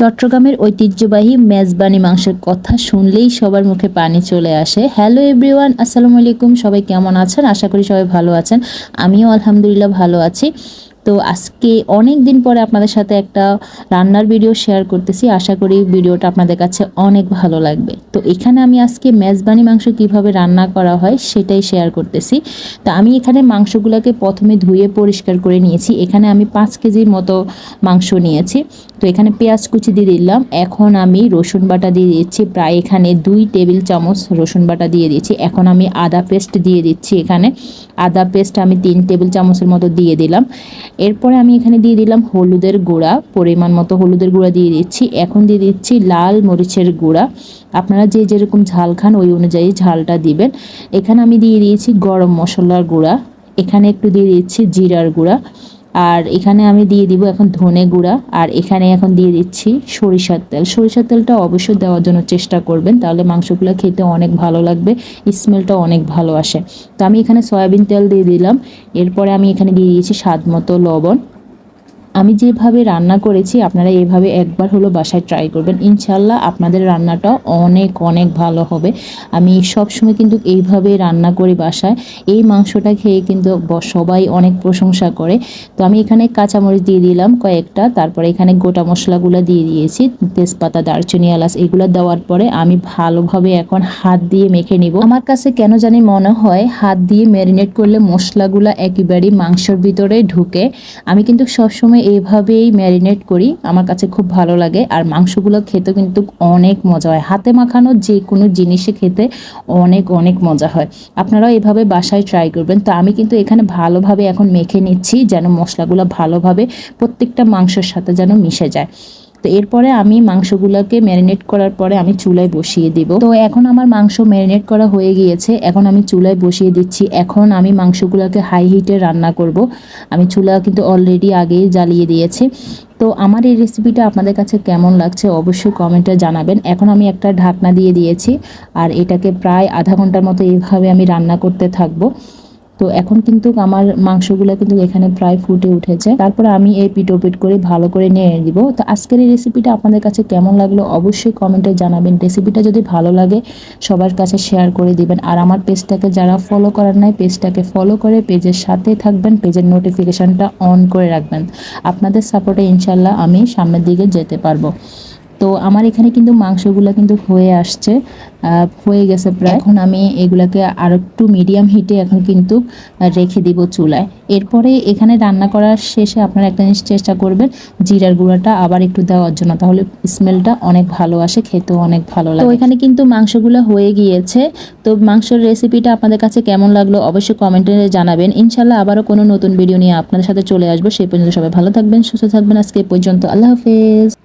চট্টগ্রামের ঐতিহ্যবাহী মেজবানি মাংসের কথা শুনলেই সবার মুখে পানি চলে আসে। হ্যালো এভরিওয়ান আসসালামু আলাইকুম। সবাই কেমন আছেন? আশা করি সবাই ভালো আছেন। আমিও আলহামদুলিল্লাহ ভালো আছি। তো আজকে অনেক দিন পরে আপনাদের সাথে একটা রান্নার ভিডিও শেয়ার করতেছি। আশা করি ভিডিওটা আপনাদের কাছে অনেক ভালো লাগবে। তো এখানে আমি আজকে মেজবানি মাংস কীভাবে রান্না করা হয় সেটাই শেয়ার করতেছি। তো আমি এখানে মাংসগুলোকে প্রথমে ধুয়ে পরিষ্কার করে নিয়েছি। এখানে আমি পাঁচ কেজির মতো মাংস নিয়েছি। তো এখানে পেঁয়াজ কুচি দিয়ে দিলাম। এখন আমি রসুন বাটা দিয়ে দিচ্ছি। প্রায় এখানে দুই টেবিল চামচ রসুন বাটা দিয়ে দিচ্ছি। এখন আমি আদা পেস্ট দিয়ে দিচ্ছি এখানে। আদা পেস্ট আমি তিন টেবিল চামচের মতো দিয়ে দিলাম। এরপরে আমি এখানে দিয়ে দিলাম হলুদের গুঁড়া, পরিমাণ মতো হলুদের গুঁড়া দিয়ে দিচ্ছি। এখন দিয়ে দিচ্ছি লাল মরিচের গুঁড়া। আপনারা যে যেরকম ঝাল খান, ওই অনুযায়ী ঝালটা দিবেন। এখানে আমি দিয়ে দিয়েছি গরম মশলার গুঁড়া। এখানে একটু দিয়ে দিচ্ছি জিরার গুঁড়া। আর এখানে আমি দিয়ে দিব এখন ধনে গুঁড়া, আর এখানে এখন দিয়ে দিচ্ছি সরিষার তেল। সরিষার তেলটা অবশ্যই দেওয়ার জন্য চেষ্টা করবেন, তাহলে মাংসগুলো খেতে অনেক ভালো লাগবে, স্মেলটা অনেক ভালো আসে। তো আমি এখানে সয়াবিন তেল দিয়ে দিলাম, এরপরে আমি এখানে দিয়ে দিয়েছি স্বাদ মতো লবণ। আমি যেভাবে রান্না করেছি, আপনারা এভাবে একবার হলো বাসায় ট্রাই করবেন। ইনশাল্লাহ আপনাদের রান্নাটা অনেক অনেক ভালো হবে। আমি সবসময় কিন্তু এইভাবে রান্না করি বাসায়। এই মাংসটা খেয়ে কিন্তু সবাই অনেক প্রশংসা করে। তো আমি এখানে কাঁচামরিচ দিয়ে দিলাম কয়েকটা, তারপরে এখানে গোটা মশলাগুলো দিয়ে দিয়েছি, তেজপাতা, দারচিনি, এলাচ, এগুলো দেওয়ার পরে আমি ভালোভাবে এখন হাত দিয়ে মেখে নিব। আমার কাছে কেন জানি মনে হয় হাত দিয়ে ম্যারিনেট করলে মশলাগুলো একেবারেই মাংসর ভিতরে ঢুকে। আমি কিন্তু সবসময় এইভাবেই ম্যারিনেট করি। আমার কাছে খুব ভালো লাগে। আর মাংসগুলো খেতে কিন্তু অনেক মজা হয়। হাতে মাখানো যে কোনো জিনিসে খেতে অনেক অনেক মজা হয়। আপনারাও এভাবে বাসায় ট্রাই করবেন। তো আমি কিন্তু এখানে ভালোভাবে এখন মেখে নিচ্ছি যেন মশলাগুলো ভালোভাবে প্রত্যেকটা মাংসের সাথে যেন মিশে যায়। তো এরপরে আমি মাংসগুলোকে ম্যারিনেট করার পরে আমি চুলায় বসিয়ে দিব। তো এখন আমার মাংস ম্যারিনেট করা হয়ে গিয়েছে। এখন আমি চুলায় বসিয়ে দিচ্ছি। এখন আমি মাংসগুলোকে হাই হিটে রান্না করব। আমি চুলা কিন্তু অলরেডি আগেই জ্বালিয়ে দিয়েছি। তো আমার এই রেসিপিটা আপনাদের কাছে কেমন লাগছে অবশ্যই কমেন্টে জানাবেন। এখন আমি একটা ঢাকনা দিয়ে দিয়েছি। আর এটাকে প্রায় আধা ঘণ্টার মতো এইভাবে আমি রান্না করতে থাকব। তো এখন কিন্তু আমার মাংসগুলো কিন্তু এখানে প্রায় ফুটে উঠেছে। তারপরে আমি এই পিট পিট করে ভালো করে নিয়ে দিব। তো আজকের এই রেসিপিটা আপনাদের কাছে কেমন লাগল অবশ্যই কমেন্টে জানাবেন। রেসিপিটা যদি ভালো লাগে, সবার কাছে শেয়ার করে দিবেন। আর আমার পেজটাকে যারা ফলো করার নাই পেজটাকে ফলো করে পেজের সাথে থাকবেন পেজের নোটিফিকেশনটা অন করে রাখবেন। আপনাদের সাপোর্টে ইনশাল্লাহ আমি সামনের দিকে যেতে পারব। তো আমার এখানে কিন্তু মাংসগুলো কিন্তু হয়ে আসছে হয়ে গেছে প্রায়। এখন আমি এগুলাকে আর একটু মিডিয়াম হিটে এখন কিন্তু রেখে দিব চুলায়। এরপরে এখানে রান্না করার শেষে আপনারা একটা জিনিস চেষ্টা করবেন জিরার গুঁড়াটা আবার একটু দেওয়ার জন্য তাহলে স্মেলটা অনেক ভালো আসে খেতেও অনেক ভালো লাগে। তো এখানে কিন্তু মাংসগুলো হয়ে গিয়েছে। তো মাংসের রেসিপিটা আপনাদের কাছে কেমন লাগল অবশ্যই কমেন্টে জানাবেন। ইনশাল্লাহ আবারও কোনো নতুন ভিডিও নিয়ে আপনাদের সাথে চলে আসব। সেই পর্যন্ত সবাই ভালো থাকবেন সুস্থ থাকবেন। আজকে পর্যন্ত আল্লাহ হাফেজ।